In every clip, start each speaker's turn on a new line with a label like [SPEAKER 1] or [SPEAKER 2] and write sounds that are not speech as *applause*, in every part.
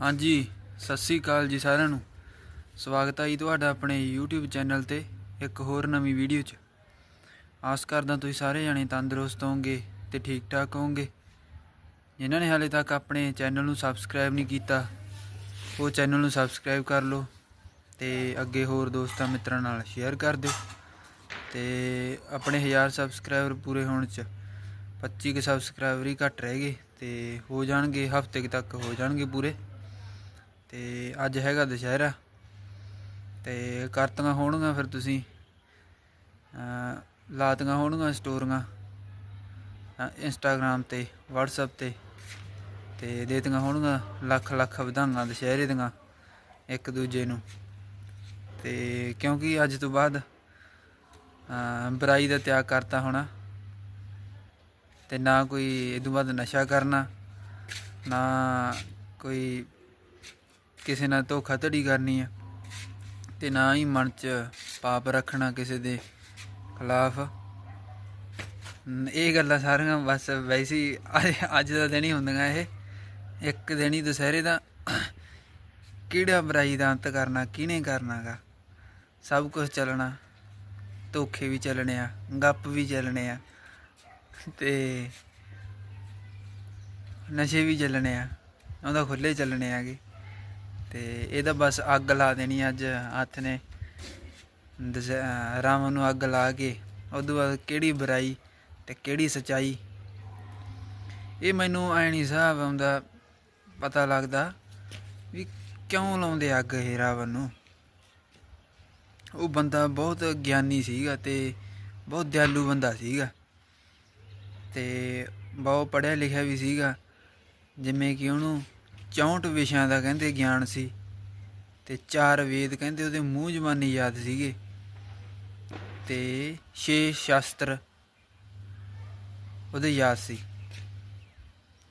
[SPEAKER 1] ਹਾਂਜੀ, ਸਤਿ ਸ੍ਰੀ ਅਕਾਲ ਜੀ ਸਾਰਿਆਂ ਨੂੰ। ਸਵਾਗਤ ਹੈ ਜੀ ਤੁਹਾਡਾ ਆਪਣੇ YouTube ਚੈਨਲ ਤੇ ਇੱਕ ਹੋਰ ਨਵੀਂ ਵੀਡੀਓ 'ਚ। ਆਸ ਕਰਦਾ ਤੁਸੀਂ ਸਾਰੇ ਜਣੇ ਤੰਦਰੁਸਤ ਹੋਵੋਗੇ ਤੇ ਠੀਕ ਠਾਕ ਹੋਵੋਗੇ। ਜਿਨ੍ਹਾਂ ਨੇ ਹਾਲੇ ਤੱਕ ਆਪਣੇ ਚੈਨਲ ਨੂੰ ਸਬਸਕ੍ਰਾਈਬ ਨਹੀਂ ਕੀਤਾ, ਉਹ ਚੈਨਲ ਨੂੰ ਸਬਸਕ੍ਰਾਈਬ ਕਰ ਲਓ ਤੇ ਅੱਗੇ ਹੋਰ ਦੋਸਤਾਂ ਮਿੱਤਰਾਂ ਨਾਲ ਸ਼ੇਅਰ ਕਰ ਦਿਓ। ਤੇ ਆਪਣੇ 1000 ਸਬਸਕ੍ਰਾਈਬਰ ਪੂਰੇ ਹੋਣ 'ਚ 25 ਕੇ ਸਬਸਕ੍ਰਾਈਬਰ ਹੀ ਘੱਟ ਰਹਿ ਗਏ ਤੇ ਹੋ ਜਾਣਗੇ, ਹਫ਼ਤੇ ਕੁ ਤੱਕ ਹੋ ਜਾਣਗੇ ਪੂਰੇ। ਤੇ ਅੱਜ ਹੈਗਾ ਦੁਸ਼ਹਿਰਾ। ਤੇ ਕਰਤੀਆਂ ਹੋਣਗੀਆਂ ਫਿਰ ਤੁਸੀਂ। ਲਾਤੀਆਂ ਹੋਣਗੀਆਂ ਸਟੋਰੀਆਂ। ਇੰਸਟਾਗ੍ਰam ਤੇ, WhatsApp ਤੇ ਤੇ ਦੇਤੀਆਂ ਹੋਣਗੀਆਂ ਲੱਖ ਲੱਖ ਵਧਾਈਆਂ ਦੁਸ਼ਹਿਰੇ ਦੀਆਂ ਇੱਕ ਦੂਜੇ ਨੂੰ। ਤੇ ਕਿਉਂਕਿ ਅੱਜ ਤੋਂ ਬਾਅਦ ਬੁਰਾਈ ਦਾ ਤਿਆਗ ਕਰਤਾ ਹੋਣਾ। ਤੇ ਨਾ ਕੋਈ, ਇਹ ਤੋਂ ਬਾਅਦ ਨਸ਼ਾ ਕਰਨਾ, ਨਾ ਕੋਈ ਕਿਸੇ ਨਾਲ ਧੋਖਾਧੜੀ ਕਰਨੀ ਆ। ਤੇ ਨਾ ਹੀ ਮਨ 'ਚ ਪਾਪ ਰੱਖਣਾ ਕਿਸੇ ਦੇ ਖਿਲਾਫ। ਇਹ ਗੱਲਾਂ ਸਾਰੀਆਂ ਬਸ ਵੈਸੇ ਅੱਜ- ਅੱਜ ਦਾ ਦਿਨ ਹੀ ਹੁੰਦੀਆਂ ਇਹ। ਇੱਕ ਦਿਨ ਹੀ ਦੁਸਹਿਰੇ ਦਾ। ਕਿਹੜਾ ਬੁਰਾਈ ਦਾ ਅੰਤ ਕਰਨਾ, ਕਿਹਨੇ ਕਰਨਾਗਾ? ਸਭ ਕੁਝ ਚੱਲਣਾ। ਧੋਖੇ ਵੀ ਚੱਲਣੇ ਆ, ਗੱਪ ਵੀ ਚੱਲਣੇ ਆ। ਤੇ ਨਸ਼ੇ ਵੀ ਚੱਲਣੇ ਆ, ਉਹਦਾ ਖੁੱਲੇ ਚੱਲਣੇ ਆਗੇ। ਤੇ ਇਹਦਾ ਬਸ ਅੱਗ ਲਾ ਦੇਣੀ ਅੱਜ, ਹੱਥ ਨੇ। ਦਸ- ਰਾਵਣ ਨੂੰ ਅੱਗ ਲਾ ਕੇ ਉਦੋਂ ਬਾਅਦ ਕਿਹੜੀ ਬੁਰਾਈ ਤੇ ਕਿਹੜੀ ਸਚਾਈ? ਇਹ ਮੈਨੂੰ ਆਇਣੀ ਨਹੀਂ ਹਿਸਾਬ ਆਉਂਦਾ, ਪਤਾ ਲੱਗਦਾ ਵੀ ਕਿਉਂ ਲਾਉਂਦੇ ਅੱਗ ਇਹ ਰਾਵਣ ਨੂੰ? ਉਹ ਬੰਦਾ ਬਹੁਤ ਗਿਆਨੀ ਸੀਗਾ ਤੇ ਬਹੁਤ ਦਿਆਲੂ ਬੰਦਾ ਸੀਗਾ। ਤੇ ਬਹੁਤ ਪੜ੍ਹਿਆ ਲਿਖਿਆ ਵੀ ਸੀਗਾ, ਜਿਵੇਂ ਕਿ ਉਹਨੂੰ 64 ਵਿਸ਼ਿਆਂ ਦਾ ਕਹਿੰਦੇ ਗਿਆਨ ਸੀ ਤੇ ਚਾਰ ਵੇਦ ਕਹਿੰਦੇ ਉਹਦੇ ਮੂੰਹ ਜ਼ਬਾਨੀ ਯਾਦ ਸੀਗੇ। ਤੇ ਛੇ ਸ਼ਾਸਤਰ ਉਹਦੇ ਯਾਦ ਸੀ।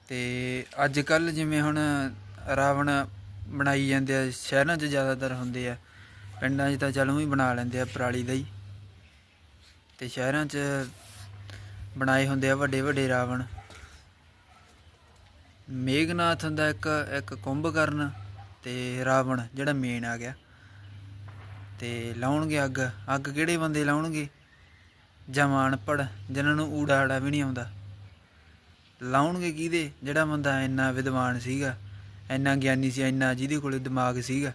[SPEAKER 1] ਤੇ ਅੱਜ ਕੱਲ ਜਿਵੇਂ ਹੁਣ ਰਾਵਣ ਬਣਾਈ ਜਾਂਦੇ ਆ, ਸ਼ਹਿਰਾਂ 'ਚ ਜ਼ਿਆਦਾਤਰ ਹੁੰਦੇ ਆ, ਪਿੰਡਾਂ 'ਚ ਤਾਂ ਚਲ ਵੀ ਬਣਾ ਲੈਂਦੇ ਆ ਪਰਾਲੀ ਦਾ ਹੀ। ਤੇ ਸ਼ਹਿਰਾਂ 'ਚ ਬਣਾਏ ਹੁੰਦੇ ਆ ਵੱਡੇ ਵੱਡੇ ਰਾਵਣ। ਮੇਘਨਾਥ ਹੁੰਦਾ ਇੱਕ ਇੱਕ ਕੁੰਭਕਰਨ ਤੇ ਰਾਵਣ ਜਿਹੜਾ ਮੇਨ ਆ ਗਿਆ। ਤੇ ਲਾਉਣਗੇ ਅੱਗ। ਅੱਗ ਕਿਹੜੇ ਬੰਦੇ ਲਾਉਣਗੇ? ਜਮਾਂ ਅਨਪੜ੍ਹ ਜਿਨ੍ਹਾਂ ਨੂੰ ਊੜਾ ਆੜਾ ਵੀ ਨਹੀਂ ਆਉਂਦਾ। ਲਾਉਣਗੇ ਕਿਹਦੇ? ਜਿਹੜਾ ਬੰਦਾ ਇੰਨਾ ਵਿਦਵਾਨ ਸੀਗਾ, ਇੰਨਾ ਗਿਆਨੀ ਸੀ, ਇੰਨਾ ਜਿਹਦੇ ਕੋਲੇ ਦਿਮਾਗ ਸੀਗਾ।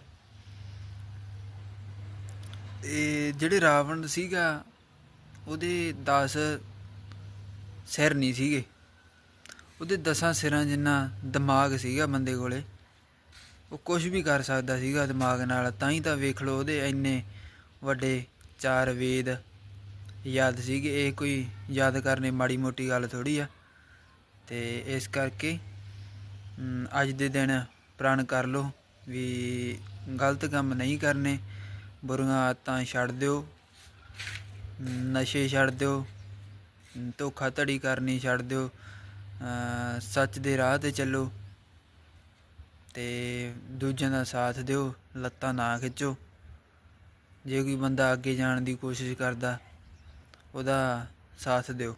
[SPEAKER 1] ਤੇ ਜਿਹੜੇ ਰਾਵਣ ਸੀਗਾ, ਉਹਦੇ 10 ਸਿਰ ਨਹੀਂ ਸੀਗੇ। ਉਹਦੇ ਦਸਾਂ ਸਿਰਾਂ ਜਿੰਨਾ ਦਿਮਾਗ ਸੀਗਾ ਬੰਦੇ ਕੋਲੇ, ਉਹ ਕੁਝ ਵੀ ਕਰ ਸਕਦਾ ਸੀਗਾ ਦਿਮਾਗ ਨਾਲ। ਤਾਂ ਹੀ ਤਾਂ ਵੇਖ ਲਓ ਉਹਦੇ ਇੰਨੇ ਵੱਡੇ ਚਾਰ ਵੇਦ ਯਾਦ ਸੀਗੇ। ਇਹ ਕੋਈ ਯਾਦ ਕਰਨੇ ਮਾੜੀ ਮੋਟੀ ਗੱਲ ਥੋੜੀ ਆ। ਤੇ ਇਸ ਕਰਕੇ ਅੱਜ ਦੇ ਦਿਨ ਪ੍ਰਣ ਕਰ ਲਓ ਵੀ ਗਲਤ ਕੰਮ ਨਹੀਂ ਕਰਨੇ। ਬੁਰੀਆਂ ਆਦਤਾਂ ਛੱਡ ਦਿਓ। ਨਸ਼ੇ ਛੱਡ ਦਿਓ। ਧੋਖਾ ਧੜੀ ਕਰਨੀ ਛੱਡ ਦਿਓ। ਸੱਚ ਦੇ ਰਾਹ ਤੇ ਚੱਲੋ ਤੇ ਦੂਜਿਆਂ ਦਾ ਸਾਥ ਦਿਓ ਲੱਤਾਂ ਨਾ ਖਿੱਚੋ। ਜੇ ਕੋਈ ਬੰਦਾ ਅੱਗੇ ਜਾਣ ਦੀ ਕੋਸ਼ਿਸ਼ ਕਰਦਾ ਉਹਦਾ ਸਾਥ ਦਿਓ।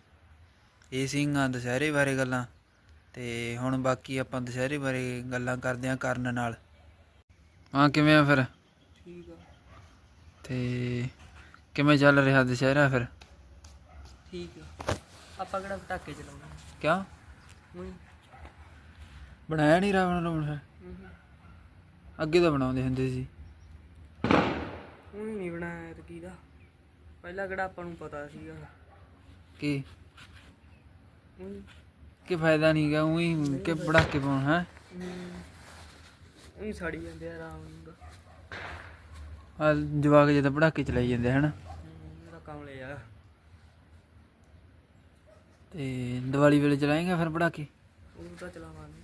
[SPEAKER 1] ਇਹ ਸਿੰਘਾਂ ਦੁਸਹਿਰੇ ਬਾਰੇ ਗੱਲਾਂ ਤੇ ਹੁਣ ਬਾਕੀ ਆਪਾਂ ਦੁਸਹਿਰੇ ਬਾਰੇ ਗੱਲਾਂ ਕਰਦੇ ਆਂ ਕਰਨ ਨਾਲ। ਹਾਂ ਕਿਵੇਂ ਆ ਫਿਰ?
[SPEAKER 2] ਠੀਕ ਆ।
[SPEAKER 1] ਤੇ ਕਿਵੇਂ ਚੱਲ ਰਿਹਾ ਦੁਸਹਿਰਾ ਫਿਰ?
[SPEAKER 2] ਠੀਕ ਆ। ਆਪਾਂ ਕਿਹੜਾ ਪਟਾਕੇ ਚਲਾਉਣਾ
[SPEAKER 1] ਕਿਉਂ ਬਣਾਇਆ ਨਹੀਂ ਰਾਵਣ ਰਾਵਣ ਫਿਰ? ਅੱਗੇ ਤਾਂ ਬਣਾਉਂਦੇ ਹੁੰਦੇ ਸੀ।
[SPEAKER 2] ਉਹੀ ਨਹੀਂ ਬਣਾਇਆ ਐਤਕੀ ਦਾ। ਪਹਿਲਾਂ ਕਿਹੜਾ ਆਪਾਂ ਨੂੰ ਪਤਾ ਸੀਗਾ।
[SPEAKER 1] ਕੀ? ਕੀ ਫਾਇਦਾ ਨਹੀਂਗਾ ਉਹੀ ਕਿ ਪੜਾਕੇ ਪਾਉਣ ਹੈ?
[SPEAKER 2] ਉਹੀ ਸੜੀ ਜਾਂਦੇ ਆ ਆਰਾਮ ਦਾ
[SPEAKER 1] ਆ ਜਵਾਕ ਜਦੋਂ ਪੜਾਕੇ ਚਲਾਈ ਜਾਂਦੇ ਹਨ?
[SPEAKER 2] ਮੇਰਾ ਕੰਮ ਲੈ ਜਾ
[SPEAKER 1] ਤੇ ਦੀਵਾਲੀ ਵੇਲੇ ਚਲਾਏਗਾ ਫਿਰ ਪੜਾਕੇ?
[SPEAKER 2] ਉਹ ਤਾਂ ਚਲਾਵਾਂਗੇ।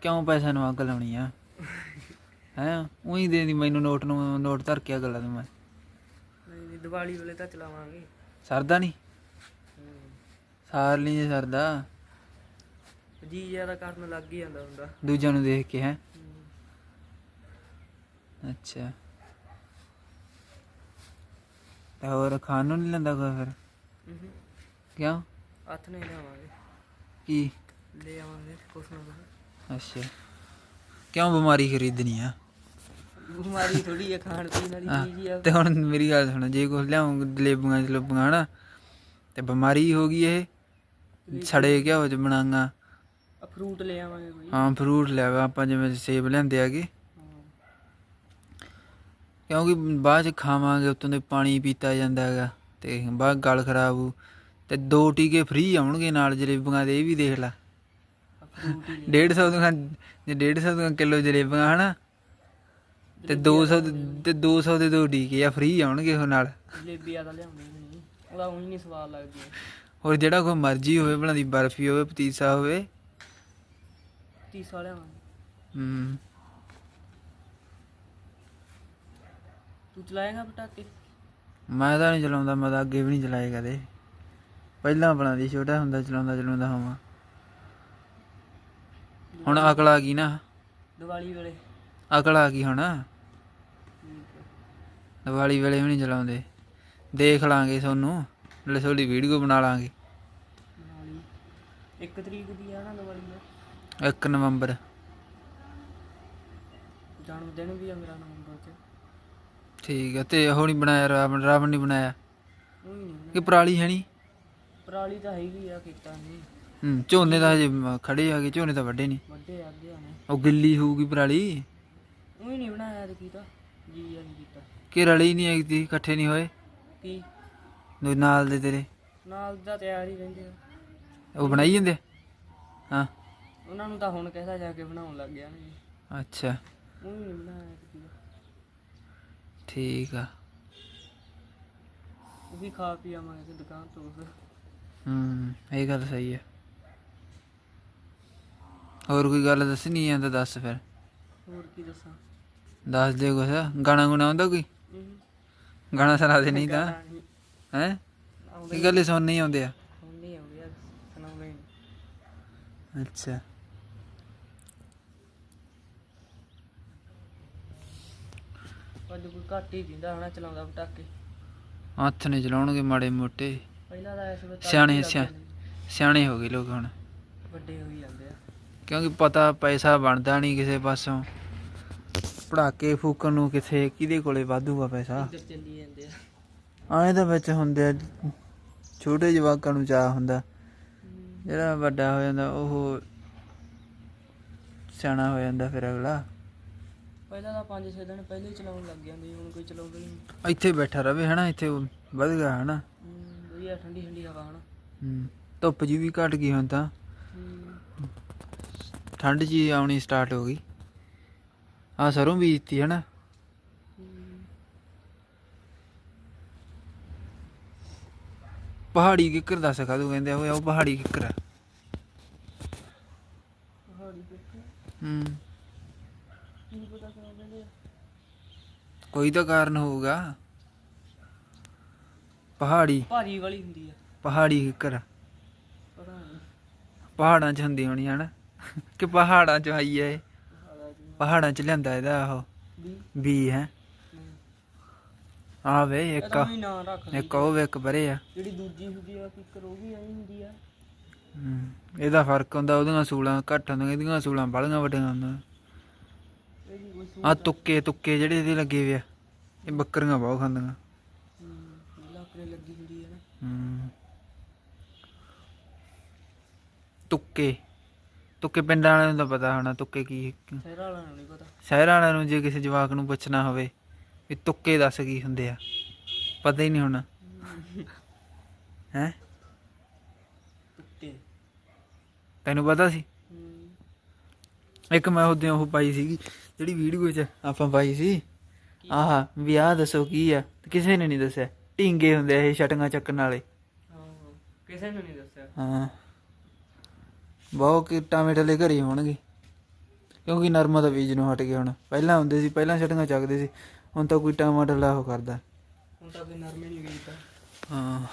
[SPEAKER 1] ਕਿਉਂ ਪੈਸਿਆਂ ਨੂੰ ਅੱਗ ਲਾਉਣੀ ਆ? ਹੈ? ਉਹੀ ਦੇ ਦੀ ਮੈਨੂੰ ਨੋਟ ਨੂੰ ਨੋਟ ਧਰ ਕੇ ਅੱਗ ਲਾ ਦੂੰ ਮੈਂ।
[SPEAKER 2] ਨਹੀਂ ਨਹੀਂ ਦੀਵਾਲੀ ਵੇਲੇ ਤਾਂ ਚਲਾਵਾਂਗੇ।
[SPEAKER 1] ਸਰਦਾ ਨਹੀਂ। ਸਾਰ ਲਈ ਜੇ ਸਰਦਾ।
[SPEAKER 2] ਜੀ ਜ਼ਿਆਦਾ ਕਰਨ ਲੱਗ ਹੀ ਜਾਂਦਾ ਹੁੰਦਾ।
[SPEAKER 1] ਦੂਜਿਆਂ ਨੂੰ ਦੇਖ ਕੇ ਹੈ। ਅੱਛਾ। ਤੇ ਹੋਰ ਖਾਣ ਨੂੰ ਨਹੀਂ ਲੈਂਦਾ ਕੋਈ ਫਿਰ? ਕਿਉਂ?
[SPEAKER 2] ਹੱਥ ਨਹੀਂ ਲਿਆਵਾਂਗੇ।
[SPEAKER 1] ਕੀ?
[SPEAKER 2] ਲੈ ਆਵਾਂਗੇ ਕੁਛ ਨਾ ਕੁਛ।
[SPEAKER 1] ਅੱਛਾ। ਕਿਉਂ ਬਿਮਾਰੀ ਖਰੀਦਣੀ ਆ?
[SPEAKER 2] ਬਿਮਾਰੀ ਥੋੜੀ ਆ ਖਾਣ ਪੀਣ ਵਾਲੀ
[SPEAKER 1] ਹਾਂ,
[SPEAKER 2] ਚੀਜ਼ ਹੀ ਆ।
[SPEAKER 1] ਤੇ ਹੁਣ ਮੇਰੀ ਗੱਲ ਸੁਣ ਜੇ ਕੁਛ ਲਿਆਉਂ ਜਲੇਬੀਆਂ ਜਲੂਬੀਆਂ ਨਾ ਤੇ ਬਿਮਾਰੀ ਹੋ ਗਈ ਇਹ। ਸੜੇ ਘਿਓ ਚ ਬਣਾਂਗਾ?
[SPEAKER 2] ਫਰੂਟ ਲੈ ਆਵਾਂਗੇ ਕੋਈ
[SPEAKER 1] ਹਾਂ ਫਰੂਟ ਲਿਆਵਾ ਆਪਾਂ ਜਿਵੇਂ ਸੇਬ ਲੈਂਦੇ ਆਗੇ।
[SPEAKER 2] ਹਾਂ।
[SPEAKER 1] ਕਿਉਂਕਿ ਬਾਅਦ ਚ ਖਾਵਾਂਗੇ ਉਤੋਂ ਦੇ ਪਾਣੀ ਪੀਤਾ ਜਾਂਦਾ ਹੈਗਾ ਤੇ ਬਾਅਦ ਗਲ ਖਰਾਬ ਹੋ ਤੇ ਦੋ ਟੀਕੇ ਫ੍ਰੀ ਆਉਣਗੇ ਨਾਲ ਜਲੇਬੀਆਂ ਦੇ ਇਹ ਵੀ ਦੇਖ ਲੈ।
[SPEAKER 2] ਆ ਫਰੂਟ ਹੀ ਲੈ
[SPEAKER 1] 150 ਦੀਆਂ ਜੇ 150 ਦੀਆਂ ਕਿਲੋ ਜਲੇਬੀਆਂ ਹਨਾ ਤੇ 200 ਦੇ- ਤੇ 200 ਦੇ ਦੋ ਟੀਕੇ ਆ ਫ੍ਰੀ ਆਉਣਗੇ ਉਹ ਨਾਲ।
[SPEAKER 2] ਜਲੇਬੀਆਂ ਤਾਂ ਲਿਆਉਂਦੇ ਹੀ ਨਹੀਂ ਉਹਦਾ ਉਹੀ ਨਹੀਂ ਸਵਾਦ ਲੱਗਦੀ।
[SPEAKER 1] ਹੋਰ ਜਿਹੜਾ ਕੋਈ ਮਰਜ਼ੀ ਹੋਵੇ ਭਲਾ ਦੀ ਬਰਫੀ ਹੋਵੇ ਪਤੀਸਾ ਹੋਵੇ। ਹੂੰ।
[SPEAKER 2] ਤੂੰ ਚਲਾਏਗਾ ਪਟਾਕੇ?
[SPEAKER 1] ਮੈਂ ਤਾਂ ਨਹੀਂ ਚਲਾਉਂਦਾ ਮੈਂ ਤਾਂ ਅੱਗੇ ਵੀ ਨਹੀਂ ਚਲਾਏ ਕਦੇ। ਪਹਿਲਾਂ ਬਣਾਦੀ ਛੋਟਾ ਹੁੰਦਾ ਚਲਾਉਂਦਾ ਚਲਾਉਂਦਾ ਹੋਵਾਂ। ਹੁਣ ਅਕਲ ਆ ਗਈ ਨਾ।
[SPEAKER 2] ਦੀਵਾਲੀ ਵੇਲੇ।
[SPEAKER 1] ਅਕਲ ਆ ਗਈ ਹੁਣ। ਦੀਵਾਲੀ ਵੇਲੇ ਵੀ ਨਹੀਂ ਚਲਾਉਂਦੇ। ਦੇਖ ਲਾਂਗੇ ਤੁਹਾਨੂੰ ਤੁਹਾਡੀ ਵੀਡੀਓ ਬਣਾ ਲਾਂਗੇ।
[SPEAKER 2] ਦੀਵਾਲੀ। ਇੱਕ ਤਰੀਕ ਦੀ ਆ ਨਾ ਦੀਵਾਲੀ ਦਾ
[SPEAKER 1] 1 ਨਵੰਬਰ।
[SPEAKER 2] ਜਨਮ ਦਿਨ ਵੀ ਆ ਮੇਰਾ ਨਵੰਬਰ ਚ।
[SPEAKER 1] ਠੀਕ ਹੈ ਤੇ ਉਹ ਨਹੀਂ ਬਣਾਇਆ ਰਾਵਣ ਰਾਵਣ ਨਹੀਂ ਬਣਾਇਆ? ਕਿ ਪਰਾਲੀ ਹੈ ਨਹੀਂ
[SPEAKER 2] ਪਰਾਲੀ ਤਾਂ ਹੈਗੀ ਆ ਕੀਤਾ ਨਹੀਂ
[SPEAKER 1] ਹੂੰ ਝੋਨੇ ਤਾਂ ਹਜੇ ਮ- ਖੜੇ ਆ ਗਏ ਝੋਨੇ ਤਾਂ ਵੱਡੇ ਨਹੀਂ
[SPEAKER 2] ਵੱਡੇ ਆਗੇ ਨੇ
[SPEAKER 1] ਉਹ ਗਿੱਲੀ ਹੋਊਗੀ ਪਰਾਲੀ?
[SPEAKER 2] ਉਹ ਨਹੀਂ ਬਣਾਇਆ ਤੇ ਕੀਤਾ ਜੀ ਆ ਨਹੀਂ ਕੀਤਾ।
[SPEAKER 1] ਕਿ ਰਲੀ ਨਹੀਂ ਆਈ ਤੀ ਇਕੱਠੇ ਨਹੀਂ ਹੋਏ?
[SPEAKER 2] ਕੀ?
[SPEAKER 1] ਦੋ ਨਾਲ ਦੇ ਤੇਰੇ?
[SPEAKER 2] ਨਾਲ ਦਾ ਤਿਆਰ ਹੀ ਰਹਿੰਦੇ ਆ।
[SPEAKER 1] ਉਹ ਬਣਾਈ ਜਾਂਦੇ? ਹਾਂ।
[SPEAKER 2] ਉਹਨਾਂ ਨੂੰ ਤਾਂ ਹੁਣ ਕਹਿਦਾ ਜਾ ਕੇ ਬਣਾਉਣ ਲੱਗ ਗਿਆ ਨੇ
[SPEAKER 1] ਅੱਛਾ।
[SPEAKER 2] ਉਹ ਨਹੀਂ ਬਣਾਇਆ ਤੇ ਕੀਤਾ
[SPEAKER 1] ਠੀਕ ਆ।
[SPEAKER 2] ਉਹ ਵੀ ਖਾ ਪੀ ਆਵਾਂਗੇ ਦੁਕਾਨ ਤੋਂ ਫਿਰ।
[SPEAKER 1] ਹੂੰ ਇਹ ਗੱਲ ਸਹੀ ਹੈ। ਹੋਰ ਕੋਈ ਗੱਲ ਦੱਸਣੀ ਆ ਤਾਂ ਦੱਸ ਫਿਰ।
[SPEAKER 2] ਹੋਰ ਕੀ ਦੱਸਾਂ?
[SPEAKER 1] ਦੱਸ ਦੇ ਕੁਛ। ਗਾਣਾ ਗੁਣਾ ਆਉਂਦਾ ਕੋਈ? ਗਾਣਾ ਸੁਣਾ ਦੇ ਨਹੀਂ ਤਾਂ।
[SPEAKER 2] ਨਹੀਂ।
[SPEAKER 1] ਹੈ? ਕੀ ਗੱਲ ਸੁਣ ਨਹੀਂ ਆਉਂਦੇ ਆ?
[SPEAKER 2] ਹੁਣ ਨਹੀਂ ਆਉਂਦੇ ਯਾਰ ਸੁਣਾਉਂਦੇ ਹੀ ਨਹੀਂ।
[SPEAKER 1] ਅੱਛਾ।
[SPEAKER 2] ਅੱਜ ਕੋਈ ਘੱਟ ਹੀ ਦਿੰਦਾ ਹਨਾ ਚਲਾਉਂਦਾ ਪਟਾਕੇ।
[SPEAKER 1] ਹੱਥ ਨੇ ਚਲਾਉਣਗੇ ਮਾੜੇ ਮੋਟੇ।
[SPEAKER 2] ਪਹਿਲਾਂ ਤਾਂ ਇਸ ਵੇਲੇ
[SPEAKER 1] ਸਿਆਣੇ ਸਿਆ- ਸਿਆਣੇ ਹੋ ਗਏ ਲੋਕ ਹੁਣ।
[SPEAKER 2] ਵੱਡੇ ਹੋਈ ਜਾਂਦੇ ਆ।
[SPEAKER 1] ਕਿਉਂਕਿ ਪਤਾ ਪੈਸਾ ਬਣਦਾ ਨਹੀਂ ਕਿਸੇ ਪਾਸੋਂ। ਪੜਾਕੇ ਫੂਕਣ ਨੂੰ ਕਿਥੇ ਕਿਹਦੇ ਕੋਲੇ ਵਾਧੂਗਾ ਪੈਸਾ?
[SPEAKER 2] ਇੱਧਰ ਚੱਲੀ ਜਾਂਦੇ ਆ।
[SPEAKER 1] ਆਏ ਤਾਂ ਵਿੱਚ ਹੁੰਦੇ ਆ ਛੋਟੇ ਜਵਾਕਾਂ ਨੂੰ ਚਾਹ ਹੁੰਦਾ। ਜਿਹੜਾ ਵੱਡਾ ਹੋ ਜਾਂਦਾ ਉਹ ਸਿਆਣਾ ਹੋ ਜਾਂਦਾ ਫਿਰ ਅਗਲਾ।
[SPEAKER 2] ਪਹਿਲਾਂ ਤਾਂ 5-6 ਦਿਨ ਪਹਿਲੇ ਹੀ ਚਲਾਉਣ ਲੱਗ ਜਾਂਦੇ ਸੀ, ਹੁਣ ਕੋਈ ਚਲਾਉਂਦਾ ਹੀ ਨਹੀਂ।
[SPEAKER 1] ਇੱਥੇ ਬੈਠਾ ਰਵੇ ਹਨਾ ਇੱਥੇ ਉਹ ਵਧ ਗਿਆ ਹਨਾ।
[SPEAKER 2] ਵਧੀਆ ਠੰਡੀ ਠੰਡੀ ਹਵਾ ਹਨਾ
[SPEAKER 1] ਹੂੰ। ਧੁੱਪ ਜੀ ਵੀ ਘਟ ਗਈ ਹੁਣ ਤਾਂ।
[SPEAKER 2] ਹਮ,
[SPEAKER 1] ਠੰਡ ਜੀ ਆਉਣੀ ਸਟਾਰਟ ਹੋ ਗਈ। ਆ ਸਰੋਂ ਬੀਜਤੀ ਹਨਾ।
[SPEAKER 2] ਹਮ,
[SPEAKER 1] ਪਹਾੜੀ ਕਿੱਕਰ ਦੱਸ ਕਾਹਦੋਂ ਕਹਿੰਦੇ ਆ ਉਹ ਉਹ ਪਹਾੜੀ ਕਿੱਕਰ ਆ।
[SPEAKER 2] ਪਹਾੜੀ ਦੇਖੋ
[SPEAKER 1] ਹੂੰ।
[SPEAKER 2] ਕੀ ਪਤਾ ਕਿਉਂ ਕਹਿੰਦੇ ਆ।
[SPEAKER 1] ਕੋਈ ਤਾਂ ਕਾਰਨ ਹੋਊਗਾ। ਪਹਾੜੀ
[SPEAKER 2] ਭਾਰੀ ਵਾਲੀ ਹੁੰਦੀ ਆ।
[SPEAKER 1] ਪਹਾੜੀ ਕਿੱਕਰ
[SPEAKER 2] ਪਤਾ ਨਹੀਂ
[SPEAKER 1] ਪਹਾੜਾਂ 'ਚ ਹੁੰਦੀ ਹੋਣੀ ਹਨਾ। ਕਿ ਪਹਾੜਾਂ 'ਚ ਆਈ ਹੈ ਇਹ।
[SPEAKER 2] ਪਹਾੜਾ ਜੀ
[SPEAKER 1] ਪਹਾੜਾਂ 'ਚ ਲਿਆਂਦਾ ਇਹਦਾ ਉਹ
[SPEAKER 2] ਵੀ
[SPEAKER 1] ਬੀ ਹੈ। ਆ ਵੇ ਇੱਕ
[SPEAKER 2] ਇਹਦਾ ਵੀ ਨਾਂ ਰੱਖ ਲਈ।
[SPEAKER 1] ਇੱਕ ਉਹ ਵੇ ਇੱਕ ਬਰੇ ਆ।
[SPEAKER 2] ਜਿਹੜੀ ਦੂਜੀ ਹੁੰਦੀ ਆ ਕਿੱਕਰ ਉਹ ਵੀ ਐਂ ਹੁੰਦੀ ਆ।
[SPEAKER 1] ਹੂੰ। ਇਹਦਾ ਫ਼ਰਕ ਹੁੰਦਾ ਉਹਦੀਆਂ ਸੂਲਾਂ ਘੱਟ ਹੁੰਦੀਆਂ ਇਹਦੀਆਂ ਸੂਲਾਂ ਬਾਲੀਆਂ ਵੱਡੀਆਂ ਹੁੰਦੀਆਂ।
[SPEAKER 2] ਇਹਦੀ ਕੋਈ ਸੂ
[SPEAKER 1] ਆ ਤੁੱਕੇ ਤੁੱਕੇ ਜਿਹੜੇ ਇਹਦੇ ਲੱਗੇ ਵੇ ਆ ਇਹ ਬੱਕਰੀਆਂ ਬਹੁਤ ਖਾਂਦੀਆਂ।
[SPEAKER 2] ਲੱਗੀ ਹੁੰਦੀ ਆ ਨਾ।
[SPEAKER 1] ਹੂੰ। ਤੁੱਕੇ। ਤੁੱਕੇ ਪਿੰਡਾਂ ਵਾਲਿਆਂ ਨੂੰ ਤਾਂ ਪਤਾ ਹੋਣਾ ਤੁੱਕੇ ਕੀ
[SPEAKER 2] ਸ਼ਹਿਰਾਂ ਵਾਲਿਆਂ ਨੂੰ ਨਹੀਂ ਪਤਾ।
[SPEAKER 1] ਸ਼ਹਿਰਾਂ ਵਾਲਿਆਂ ਨੂੰ ਜੇ ਕਿਸੇ ਜਵਾਕ ਨੂੰ ਪੁੱਛਣਾ ਹੋਵੇ ਵੀ ਤੁੱਕੇ ਦੱਸ ਕੀ ਹੁੰਦੇ ਆ ਪਤਾ ਹੀ ਨਹੀਂ ਹੋਣਾ। ਹੈ। ਤੈਨੂੰ ਪਤਾ ਸੀ? ਇੱਕ ਮੈਂ ਉਹਦੇ ਉਹ ਪਾਈ ਸੀਗੀ ਜਿਹੜੀ ਵੀਡੀਓ 'ਚ ਆਪਾਂ ਪਾਈ ਸੀ। ਆਹ ਵੀ ਆਹ ਦੱਸੋ ਕੀ ਆ ਕਿਸੇ ਨੇ ਨਹੀਂ ਦੱਸਿਆ। ਢੀਂਗੇ ਹੁੰਦੇ ਆ ਇਹ ਛਟੀਆਂ ਚੱਕਣ ਵਾਲੇ।
[SPEAKER 2] ਹਾਂ ਹਾਂ ਕਿਸੇ ਨੂੰ ਨਹੀਂ ਦੱਸਿਆ।
[SPEAKER 1] ਹਾਂ। ਬਹੁਤ ਕੀਟਾਂ ਘਰੇ ਹੋਣਗੇ। ਕਿਉਂਕਿ ਨਰਮਾ ਦਾ ਬੀਜ ਨੂੰ ਹਟ ਗਿਆ ਹੁਣ। ਪਹਿਲਾਂ ਹੁੰਦੇ ਸੀ ਪਹਿਲਾਂ ਛਟੀਆਂ ਚੱਕਦੇ ਸੀ। ਹੁਣ ਤਾਂ ਕੋਈ ਟਮਾਟਰ ਉਹ ਕਰਦਾ।
[SPEAKER 2] ਹੁਣ ਤਾਂ ਕੋਈ ਨਰਮੇ ਨਹੀਂ
[SPEAKER 1] ਹਾਂ।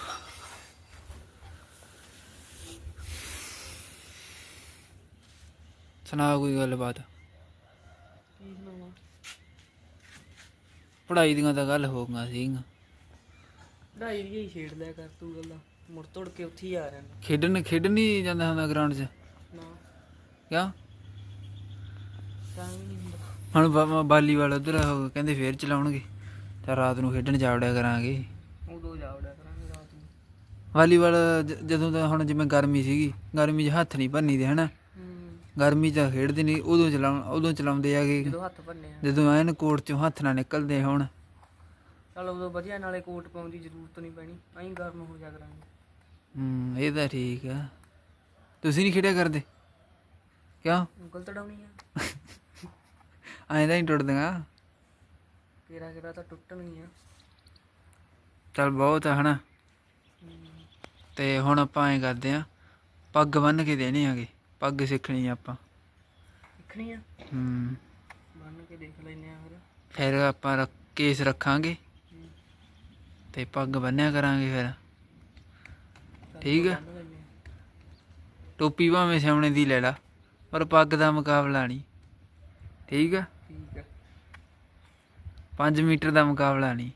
[SPEAKER 1] ਸੁਣਾ ਕੋਈ ਗੱਲਬਾਤ? ਪੜ੍ਹਾਈ ਦੀਆਂ ਤਾਂ ਗੱਲ ਹੋ ਗਈਆਂ ਸੀਗੀਆਂ।
[SPEAKER 2] ਦੀ ਹੀ ਛੇੜ ਲਿਆ ਕਰ ਤੂੰ ਗੱਲਾਂ। ਮੁੜ ਤੋੜ ਕੇ ਉੱਥੇ ਹੀ ਆ ਜਾਣਾ
[SPEAKER 1] ਖੇਡਣ ਖੇਡਣ ਨਹੀਂ ਜਾਂਦਾ ਹੁੰਦਾ ਗਰਾਊਂਡ 'ਚ?
[SPEAKER 2] ਨਾ।
[SPEAKER 1] ਕਿਆ?
[SPEAKER 2] ਟਾਈਮ ਹੀ ਨਹੀਂ ਹੁੰਦਾ।
[SPEAKER 1] ਹੁਣ ਵਾ- ਵਾਲੀਬਾਲ ਉਧਰ ਕਹਿੰਦੇ ਫੇਰ ਚਲਾਉਣਗੇ। ਤਾਂ ਰਾਤ ਨੂੰ ਖੇਡਣ ਜਾਵੜਿਆ ਕਰਾਂਗੇ।
[SPEAKER 2] ਉਦੋਂ ਜਾ ਵੜਿਆ ਕਰਾਂਗੇ ਰਾਤ ਨੂੰ।
[SPEAKER 1] ਵਾਲੀਬਾਲ ਜ- ਜਦੋਂ ਦਾ ਹੁਣ ਜਿਵੇਂ ਗਰਮੀ ਸੀਗੀ ਗਰਮੀ 'ਚ ਹੱਥ ਨਹੀਂ ਭੰਨੀ ਦੇ ਹਨਾ?
[SPEAKER 2] ਹੂੰ।
[SPEAKER 1] ਗਰਮੀ 'ਚ ਖੇਡਦੇ ਨਹੀਂ ਉਦੋਂ ਚਲਾਉਣ ਉਦੋਂ ਚਲਾਉਂਦੇ ਆਗੇ
[SPEAKER 2] ਜਦੋਂ ਹੱਥ ਭੰਨੇ ਆ।
[SPEAKER 1] ਜਦੋਂ ਐਨ ਕੋਰਟ 'ਚੋਂ ਹੱਥ ਨਾ ਨਿਕਲਦੇ ਹੁਣ।
[SPEAKER 2] ਚਲ ਉਦੋਂ ਵਧੀਆ ਨਾਲੇ ਕੋਟ ਪਾਉਣ ਦੀ ਜ਼ਰੂਰਤ ਨਹੀਂ ਪੈਣੀ ਐਂ ਗਰਮ ਹੋ ਜਾ ਕਰਾਂਗੇ।
[SPEAKER 1] ਹੂੰ ਇਹ ਤਾਂ ਠੀਕ ਆ। ਤੁਸੀਂ ਨਹੀਂ ਖੇਡਿਆ ਕਰਦੇ? ਕਿਉਂ?
[SPEAKER 2] ਉਂਗਲ ਤੜਾਉਣੀ ਆ। *laughs*
[SPEAKER 1] ਐਂ ਤਾਂ ਹੀ ਟੁੱਟਦੀਆਂ।
[SPEAKER 2] ਤੇਰਾ ਕਿਹੜਾ ਤਾਂ ਟੁੱਟਣੀ ਆ।
[SPEAKER 1] ਚੱਲ ਬਹੁਤ ਆ ਹਨਾ। ਤੇ ਹੁਣ ਆਪਾਂ ਐਂ ਕਰਦੇ ਆ ਪੱਗ ਬੰਨ ਕੇ ਦੇਣੇ ਆਗੇ ਪੱਗ ਸਿੱਖਣੀ ਆ ਆਪਾਂ।
[SPEAKER 2] ਸਿੱਖਣੀ ਆ?
[SPEAKER 1] ਹੂੰ।
[SPEAKER 2] ਬੰਨ ਕੇ ਦੇਖ ਲੈਨੇ ਆ ਫਿਰ।
[SPEAKER 1] ਫਿਰ ਆਪਾਂ ਰੱਖ- ਕੇਸ ਰੱਖਾਂਗੇ। ਤੇ ਪੱਗ ਬੰਨਿਆ ਕਰਾਂਗੇ ਫਿਰ। ਠੀਕ ਆ। ਟੋਪੀ ਭਾਵੇਂ ਸਿਉਣੇ ਦੀ ਲੈ ਲਾ ਪਰ ਪੱਗ ਦਾ ਮੁਕਾਬਲਾ ਨਹੀਂ। ਠੀਕ ਆ?
[SPEAKER 2] ਠੀਕ ਆ।
[SPEAKER 1] 5 ਮੀਟਰ ਦਾ ਮੁਕਾਬਲਾ ਨਹੀਂ।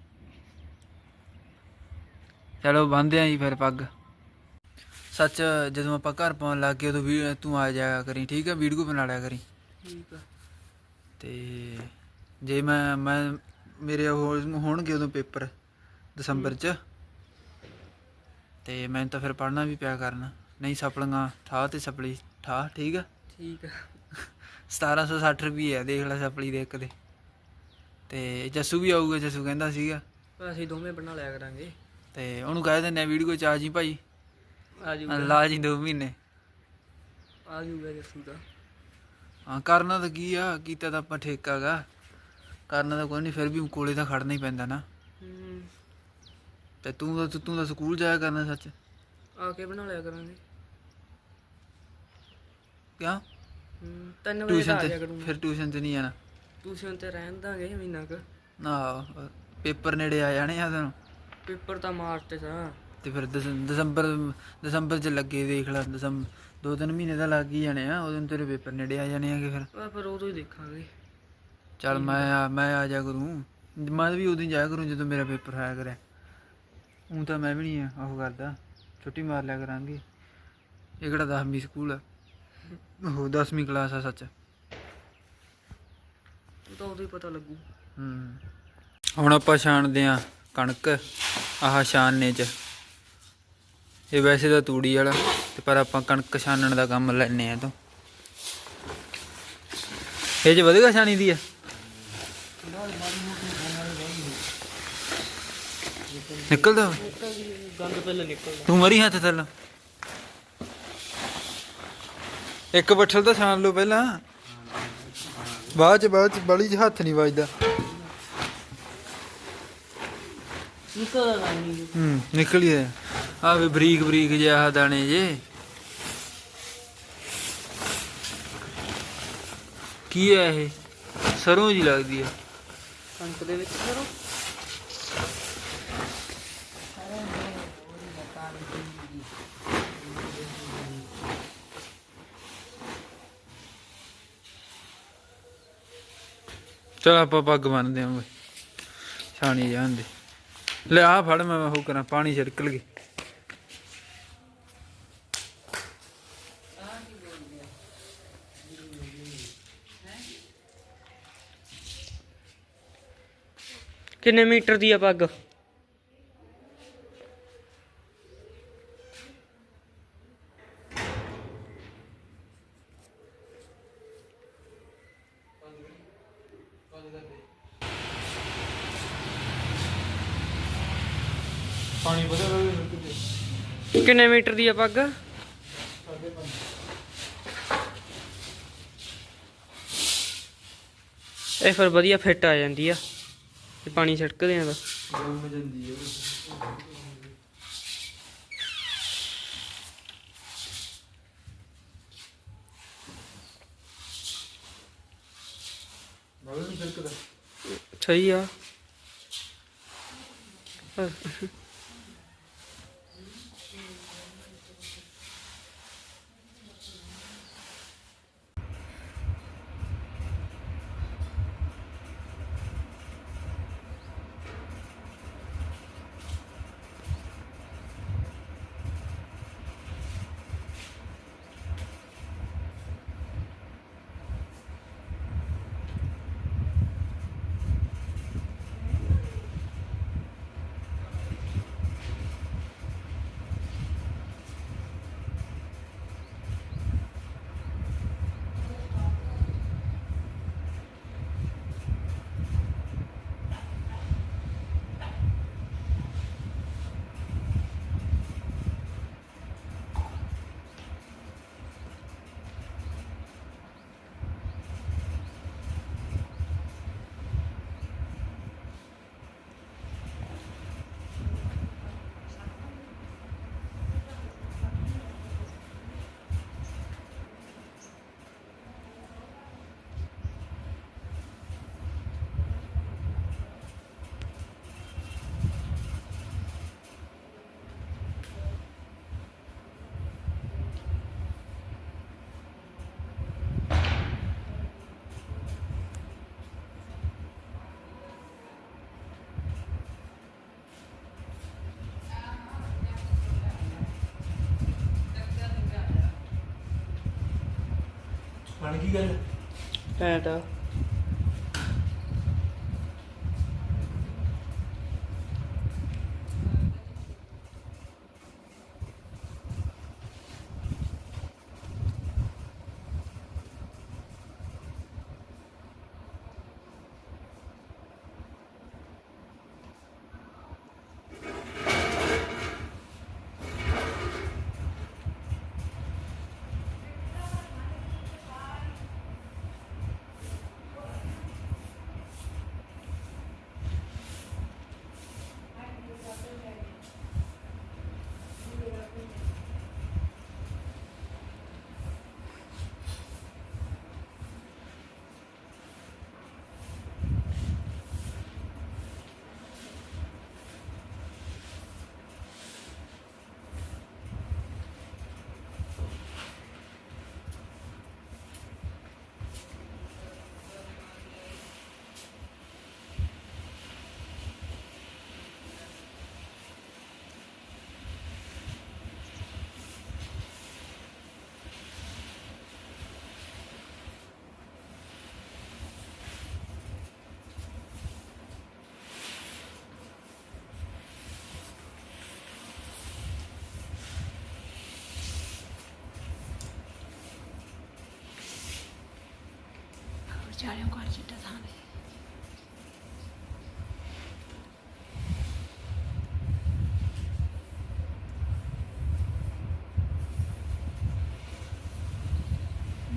[SPEAKER 1] ਚਲੋ ਬੰਨਦੇ ਆਂ ਜੀ ਫਿਰ ਪੱਗ। ਸੱਚ ਜਦੋਂ ਆਪਾਂ ਘਰ ਪਾਉਣ ਲੱਗ ਗਏ ਉਦੋਂ ਵੀ ਤੂੰ ਆ ਜਾਇਆ ਕਰੀ ਠੀਕ ਆ? ਵੀਡੀਓ ਬਣਾ ਲਿਆ ਕਰੀ।
[SPEAKER 2] ਠੀਕ ਆ।
[SPEAKER 1] ਤੇ ਜੇ ਮੈਂ ਮੈਂ ਮੇਰੇ ਹੋਣਗੇ ਉਦੋਂ ਪੇਪਰ। ਦਸੰਬਰ ਚ। ਤੇ ਮੈਨੂੰ ਤਾਂ ਫਿਰ ਪੜ੍ਹਨਾ ਵੀ ਪਿਆ ਕਰਨਾ। ਨਹੀਂ ਸਪਲੀਆਂ ਠਾ ਤੇ ਸਪਲੀ। ਠਾ ਠੀਕ ਆ?
[SPEAKER 2] ਠੀਕ ਆ।
[SPEAKER 1] 1760 ਰੁਪਏ ਆ ਦੇਖ ਲੈ ਸਪਲੀ ਦੇ ਇੱਕ ਦੇ। ਤੇ ਜੱਸੂ ਵੀ ਆਊਗਾ ਜੱਸੂ ਕਹਿੰਦਾ ਸੀਗਾ।
[SPEAKER 2] ਅਸੀਂ ਦੋਵੇਂ ਬਣਾ ਲਿਆ ਕਰਾਂਗੇ।
[SPEAKER 1] ਤੇ ਉਹਨੂੰ ਕਹਿ ਦਿੰਦੇ ਆ ਵੀਡੀਓ ਚ ਆ ਜੀ ਭਾਈ।
[SPEAKER 2] ਆ ਜੂਗਾ।
[SPEAKER 1] ਲਾ ਜੀ ਦੋ ਮਹੀਨੇ।
[SPEAKER 2] ਆ ਜੂਗਾ ਜੱਸੂ ਦਾ
[SPEAKER 1] ਹਾਂ ਕਰਨਾ ਤਾਂ ਕੀ ਆ ਕੀਤਾ ਤਾਂ ਆਪਾਂ ਠੇਕਾ ਗਾ। ਕਰਨਾ ਤਾਂ ਕੋਈ ਨਹੀਂ ਫਿਰ ਵੀ ਕੋਲੇ ਤਾਂ ਖੜਨਾ ਹੀ ਪੈਂਦਾ ਨਾ।
[SPEAKER 2] ਹੂੰ।
[SPEAKER 1] ਤੇ ਤੂੰ ਤਾਂ ਤੂੰ ਤਾਂ ਸਕੂਲ ਜਾਇਆ ਕਰਨਾ ਸੱਚ।
[SPEAKER 2] ਆ ਕੇ ਬਣਾ ਲਿਆ ਕਰਾਂਗੇ।
[SPEAKER 1] ਕਿਉਂ?
[SPEAKER 2] ਹੂੰ ਤਿੰਨ ਵਜੇ
[SPEAKER 1] ਟਿਊਸ਼ਨ
[SPEAKER 2] ਤਾਂ ਆ
[SPEAKER 1] ਤੇ
[SPEAKER 2] ਜਾ ਕਰੂੰਗਾ।
[SPEAKER 1] ਫਿਰ ਟਿਊਸ਼ਨ ਤੇ ਨਹੀਂ ਜਾਣਾ।
[SPEAKER 2] ਟਿਊਸ਼ਨ ਤੇ ਰਹਿਣ ਦਾਂਗੇ ਮਹੀਨਾ ਕੁ।
[SPEAKER 1] ਨਾ ਪੇਪਰ ਨੇੜੇ ਆ ਜਾਣੇ ਆ ਤੈਨੂੰ।
[SPEAKER 2] ਪੇਪਰ ਤਾਂ ਮਾਰਚ ਤੇ ਤਾਂ
[SPEAKER 1] ਤੇ ਫਿਰ ਦਸ- ਦਸੰਬਰ ਦਸੰਬਰ ਚ ਲੱਗੇ ਦੇਖ ਲੈ ਦਸੰਬਰ ਦੋ ਤਿੰਨ ਮਹੀਨੇ ਤਾਂ ਲੱਗ ਹੀ ਜਾਣੇ ਆ ਉਦੋਂ ਤੇਰੇ ਪੇਪਰ ਨੇੜੇ ਆ ਜਾਣੇ ਆਗੇ ਫਿਰ।
[SPEAKER 2] ਆ ਪਰ ਉਦੋਂ ਹੀ ਦੇਖਾਂਗੇ।
[SPEAKER 1] ਚੱਲ ਮੈਂ ਆ ਮੈਂ ਆ ਜਾ ਕਰੂੰ। ਮੈਂ ਵੀ ਉਦੋਂ ਹੀ ਜਾਇਆ ਕਰੂੰ ਜਦੋਂ ਮੇਰਾ ਪੇਪਰ ਆਇਆ ਕਰੇ ਉਹ ਤਾਂ ਮੈਂ ਵੀ ਨਹੀਂ ਉਹ ਕਰਦਾ। ਛੁੱਟੀ ਮਾਰ ਲਿਆ ਕਰਾਂਗੇ। ਇਹ ਕਿਹੜਾ 10ਵੀਂ ਸਕੂਲ ਆ? ਉਹ 10ਵੀਂ ਕਲਾਸ ਆ ਸੱਚ।
[SPEAKER 2] ਉਹ ਤਾਂ ਉਦੋਂ ਹੀ ਪਤਾ ਲੱਗੂ।
[SPEAKER 1] ਹੂੰ। ਹੁਣ ਆਪਾਂ ਛਾਣਦੇ ਆ ਕਣਕ ਆਹ ਛਾਨਣੇ ਚ। ਇਹ ਵੈਸੇ ਤਾਂ ਤੂੜੀ ਵਾਲਾ ਤੇ ਪਰ ਆਪਾਂ ਕਣਕ ਛਾਨਣ ਦਾ ਕੰਮ ਲੈਣੇ ਆ ਤੋਂ। ਇਹ ਚ ਵਧੇਗਾ ਛਾਣੀ ਦੀ ਆ? ਨਿਕਲਦਾ
[SPEAKER 2] ਗੰਦ ਪਹਿਲਾਂ ਨਿਕਲਦਾ
[SPEAKER 1] ਤੂੰ ਮਰੀ ਹੱਥ ਥੱਲੇ। ਇੱਕ ਬੱਠਲ ਤਾਂ ਛਾਣ ਲਓ ਪਹਿਲਾਂ। ਬਾਅਦ ਚ ਬਾਅਦ ਚ ਬੜੀ ਚ ਹੱਥ ਨਹੀਂ ਵੱਜਦਾ।
[SPEAKER 2] ਨਿਕਲਦਾ ਨਹੀਂ
[SPEAKER 1] ਹੂੰ, ਨਿਕਲ ਹੀ ਆ ਵੀ ਬਰੀਕ ਬਰੀਕ ਜਿਹਾ ਦਾਣੇ ਜੇ। ਕੀ ਹੈ ਇਹ? ਸਰੋਂ ਜੀ ਲੱਗਦੀ ਹੈ
[SPEAKER 2] ਕਣਕ ਦੇ ਵਿੱਚ ਕਰੋ
[SPEAKER 1] ਚਲ ਆਪਾਂ ਪੱਗ ਬੰਨਦੇ ਆਂ ਓਏ ਛਾਣੀ ਜਾਂਦੇ ਲੈ ਆ ਫੜ ਮੈਂ ਉਹ ਕਰਾਂ, ਪਾਣੀ ਛਿੜਕਲ ਗਈ
[SPEAKER 2] ਕਿੰਨੇ ਮੀਟਰ ਦੀ ਆ ਪੱਗ?
[SPEAKER 1] ਪਾਣੀ ਬਦਲ
[SPEAKER 2] ਕਿੰਨੇ ਮੀਟਰ ਦੀ ਆ ਪੱਗ? ਇਹ ਫਿਰ ਵਧੀਆ ਫਿੱਟ ਆ ਜਾਂਦੀ ਆ। ਤੇ ਪਾਣੀ ਛਿੜਕਦੇ ਆ ਤਾਂ
[SPEAKER 1] ਗਰਮ ਜਾਂਦੀ ਹੈ ਬਗਲ ਨੂੰ ਛਿੜਕਦਾ
[SPEAKER 2] ਸਹੀ ਆ। ਪਰ
[SPEAKER 1] ਕੀ ਗੱਲ
[SPEAKER 2] ਘੈਂਟ ਆ
[SPEAKER 3] ਵਿਚਾਰਿਆਂ ਘਰ ਚਿੱਟਾ ਥਾਂ ਦੇ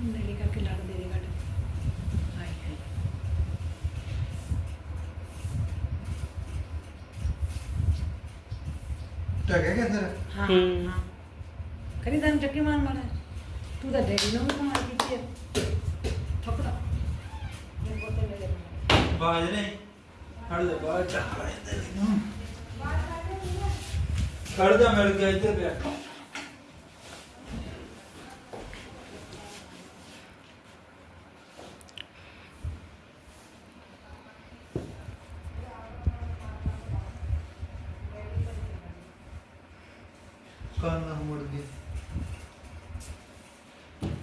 [SPEAKER 3] ਮੇਰੇ ਕਰਕੇ ਲੜਦੇ ਨੇ ਘੱਟ ਹਾਏ ਹਾਏ
[SPEAKER 1] ਟਕਿਆ ਕਿ ਅੰਦਰ
[SPEAKER 3] ਹਾਂ
[SPEAKER 2] ਹੂੰ।
[SPEAKER 3] ਹਾਂ ਕਰੀ ਤਾਂ ਚੱਕੀ ਮਾਰ ਮਾਰ ਤੂੰ ਤਾਂ ਡੈਡੀ ਨੂੰ ਵੀ ਮਾਰ ਕੀਤੀ ਹੈ ਠੋਕਦਾ ਮੇਰੇ ਕੋਲ ਤੇ ਮੇਰੇ
[SPEAKER 1] ਬਾਜ ਨਹੀਂ ਹੜ ਦੇ ਬਾਜ ਚੱਕ ਲੈਂਦੇ ਨੂੰ ਖੜ ਜਾ ਮਿਲ ਗਿਆ ਇੱਧਰ ਪਿਆ। ਕੰਨ ਮੁੜ ਗਏ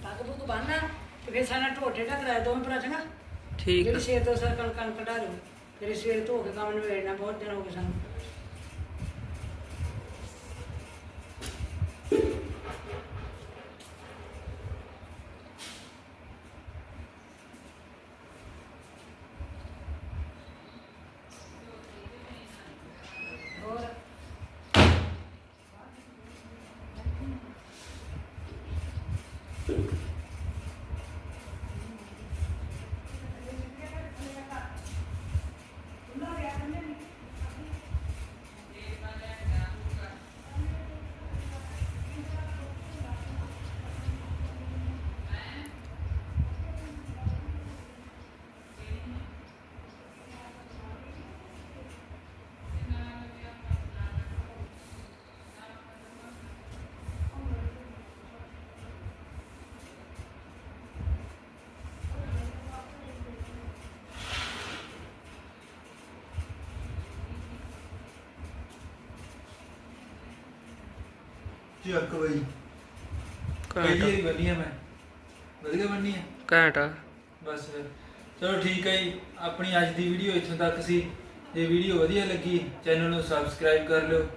[SPEAKER 3] ਪੱਗ ਬੰਨਣਾ ਤੇ ਫਿਰ ਸਾਡਾ ਢੋਟੇ ਢਕਦਾ ਦੋਵੇਂ ਭਰਾ ਚੰਗਾ?
[SPEAKER 2] ਠੀਕ
[SPEAKER 3] ਜਿਹੜੀ
[SPEAKER 2] ਆ
[SPEAKER 3] ਸਵੇਰ ਤੋਂ ਸਰਕਲ ਕਣ ਕਢਾ ਲਓ ਫਿਰ ਸਵੇਰ ਧੋ ਕੇ ਕੰਮ ਨਵੇੜਨਾ ਬਹੁਤ ਦਿਨ ਹੋ ਗਏ ਸਾਨੂੰ ਹੋਰ
[SPEAKER 1] ਚੱਕ ਬਈ।
[SPEAKER 2] ਘੈਂਟ
[SPEAKER 1] ਪਹਿਲੀ
[SPEAKER 2] ਆ।
[SPEAKER 1] ਵਾਰੀ ਬੰਨੀ ਆ ਮੈਂ। ਵਧੀਆ ਬੰਨੀ ਆ।
[SPEAKER 2] ਘੈਂਟ ਆ।
[SPEAKER 1] ਬਸ ਫਿਰ। ਚਲੋ ਠੀਕ ਹੈ ਜੀ। ਆਪਣੀ ਅੱਜ ਦੀ ਵੀਡੀਓ ਇੱਥੋਂ ਤੱਕ ਸੀ। ਜੇ ਵੀਡੀਓ ਵਧੀਆ ਲੱਗੀ ਚੈਨਲ ਨੂੰ ਸਬਸਕ੍ਰਾਈਬ ਕਰ ਲਿਓ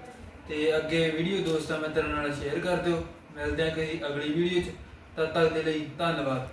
[SPEAKER 1] ਤੇ ਅੱਗੇ ਵੀਡੀਓ ਦੋਸਤਾਂ ਮਿੱਤਰਾਂ ਨਾਲ ਸ਼ੇਅਰ ਕਰ ਦਿਓ। ਮਿਲਦੇ ਹਾਂ ਕਿਸੇ ਅਗਲੀ ਵੀਡੀਓ 'ਚ। ਤਦ ਤੱਕ ਦੇ ਲਈ ਧੰਨਵਾਦ।